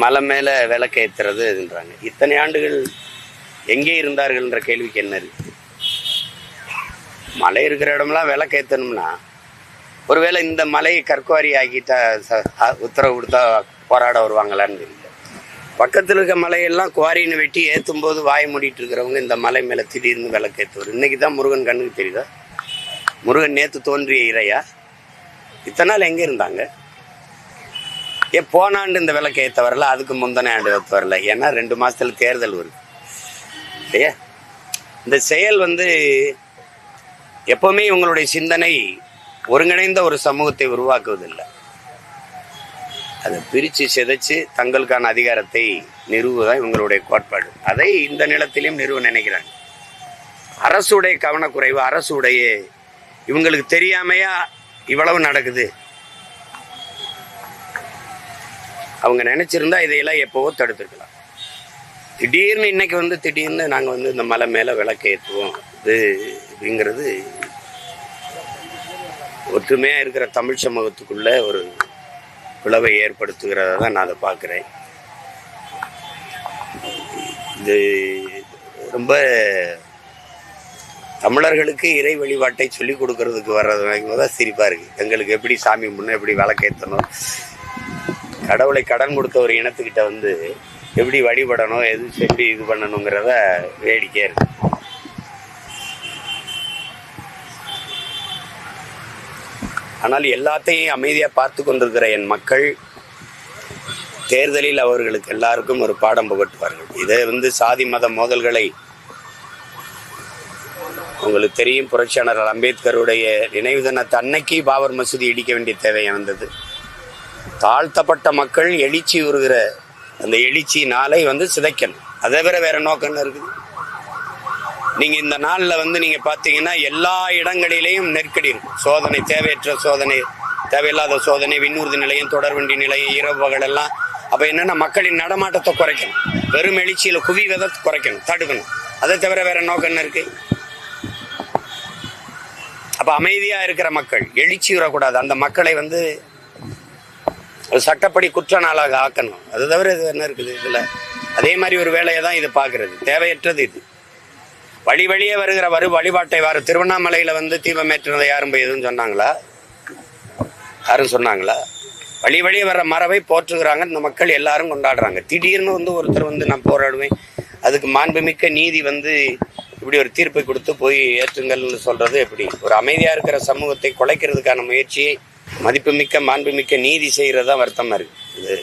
மலை மேல விளக்கு ஏத்துறதுன்றாங்க இத்தனை ஆண்டுகள் எங்கே இருந்தார்கள்ன்ற கேள்விக்கு என்ன மலை இருக்கிற இடம்லாம் விளக்கு ஏற்றணும்னா ஒருவேளை இந்த மலையை கற்குவாரி ஆக்கிட்டா ச- உத்தரவு கொடுத்தா போராட வருவாங்களான்னு தெரியல. பக்கத்தில் இருக்க மலையெல்லாம் குவாரின்னு வெட்டி ஏற்றும் போது வாய மூடிட்டு இருக்கிறவங்க இந்த மலை மேலே திடீர்னு விளக்கு ஏற்றுவார் இன்னைக்கு தான் முருகன் கண்ணுக்கு தெரியுதா? முருகன் நேற்று தோன்றிய இறையா? இத்தனை நாள் எங்கே இருந்தாங்க? ஏன் போன ஆண்டு இந்த விளக்கு ஏற்ற வரல அதுக்கு முந்தின ஆண்டு ஏற்ற வரல. ஏன்னா ரெண்டு மாசத்துல தேர்தல் வருது. இல்லையா இந்த செயல் வந்து எப்பவுமே இவங்களுடைய சிந்தனை ஒருங்கிணைந்த ஒரு சமூகத்தை உருவாக்குவதில்லை. அதை பிரித்து சிதைச்சு தங்களுக்கான அதிகாரத்தை நிறுவுதான் இவங்களுடைய கோட்பாடு. அதை இந்த நிலத்திலையும் நிறுவ நினைக்கிறாங்க. அரசுடைய கவனக்குறைவு அரசுடைய இவங்களுக்கு தெரியாமையா இவ்வளவு நடக்குது? அவங்க நினச்சிருந்தா இதையெல்லாம் எப்போவோ தடுத்துருக்கலாம். திடீர்னு இன்னைக்கு வந்து திடீர்னு நாங்கள் வந்து இந்த மலை மேலே விளக்கு ஏற்றுவோம் இது அப்படிங்கிறது ஒற்றுமையாக இருக்கிற தமிழ் சமூகத்துக்குள்ள ஒரு பிளவை ஏற்படுத்துகிறத தான் நான் அதை பார்க்குறேன். இது ரொம்ப தமிழர்களுக்கு இறை வழிபாட்டை சொல்லிக் கொடுக்கறதுக்கு வர்றது தான் சிரிப்பாக இருக்குது எங்களுக்கு எப்படி சாமி முன்னே எப்படி விளக்கேற்றணும் கடவுளை கடன் கொடுத்த ஒரு இனத்துக்கிட்ட வந்து எப்படி வழிபடணும் எது எப்படி இது பண்ணணுங்கிறத வேடிக்கை இருக்கு. ஆனால் எல்லாத்தையும் அமைதியாக பார்த்து கொண்டிருக்கிற என் மக்கள் தேர்தலில் அவர்களுக்கு எல்லாருக்கும் ஒரு பாடம் புகட்டுவார்கள். இதை வந்து சாதி மத மோதல்களை உங்களுக்கு தெரியும் புரட்சியாளர் அம்பேத்கருடைய நினைவு தினத்தை அன்னைக்கு பாபர் மசூதி இடிக்க வேண்டிய தேவை வந்தது. தாழ்த்தப்பட்ட மக்கள் எழுச்சி உருகிற அந்த எழுச்சி நாளை வந்து சிதைக்கணும். அதை விட வேற நோக்கம் என்ன இருக்குது. நீங்க இந்த நாளில் வந்து நீங்க பாத்தீங்கன்னா எல்லா இடங்களிலேயும் நெருக்கடி இருக்கும். சோதனை தேவையற்ற சோதனை தேவையில்லாத சோதனை விண்ணூர்தி நிலையம் தொடர்வண்டி நிலையம் இரவுகள் எல்லாம். அப்ப என்னன்னா மக்களின் நடமாட்டத்தை குறைக்கணும். வெறும் எழுச்சியில குவி விதத்தை குறைக்கணும் தடுக்கணும். அதை தவிர வேற நோக்கம் என்ன இருக்கு. அப்ப அமைதியா இருக்கிற மக்கள் எழுச்சி விடக்கூடாது அந்த மக்களை வந்து ஒரு சட்டப்படி குற்ற நாளாக ஆக்கணும். அது தவிர இது என்ன இருக்குது இதில்? அதே மாதிரி ஒரு வேலையை தான் இது பார்க்கறது. தேவையற்றது இது. வழி வழியே வருகிற வரு வழிபாட்டை வாரு. திருவண்ணாமலையில் வந்து தீபம் ஏற்றுனதை யாரும் போய் எதுவும் சொன்னாங்களா? யாரும் சொன்னாங்களா? வழி வழியே வர்ற மரபை போற்றுகிறாங்க. இந்த மக்கள் எல்லாரும் கொண்டாடுறாங்க. திடீர்னு வந்து ஒருத்தர் வந்து நான் போராடுவேன். அதுக்கு மாண்புமிக்க நீதி வந்து இப்படி ஒரு தீர்ப்பை கொடுத்து போய் ஏற்றுங்கள்னு சொல்கிறது எப்படி? ஒரு அமைதியாக இருக்கிற சமூகத்தை குலைக்கிறதுக்கான முயற்சியை மதிப்புமிக்க மாண்புமிக்க நீதி செய்கிறது தான் வருத்தமாக இருக்குது இது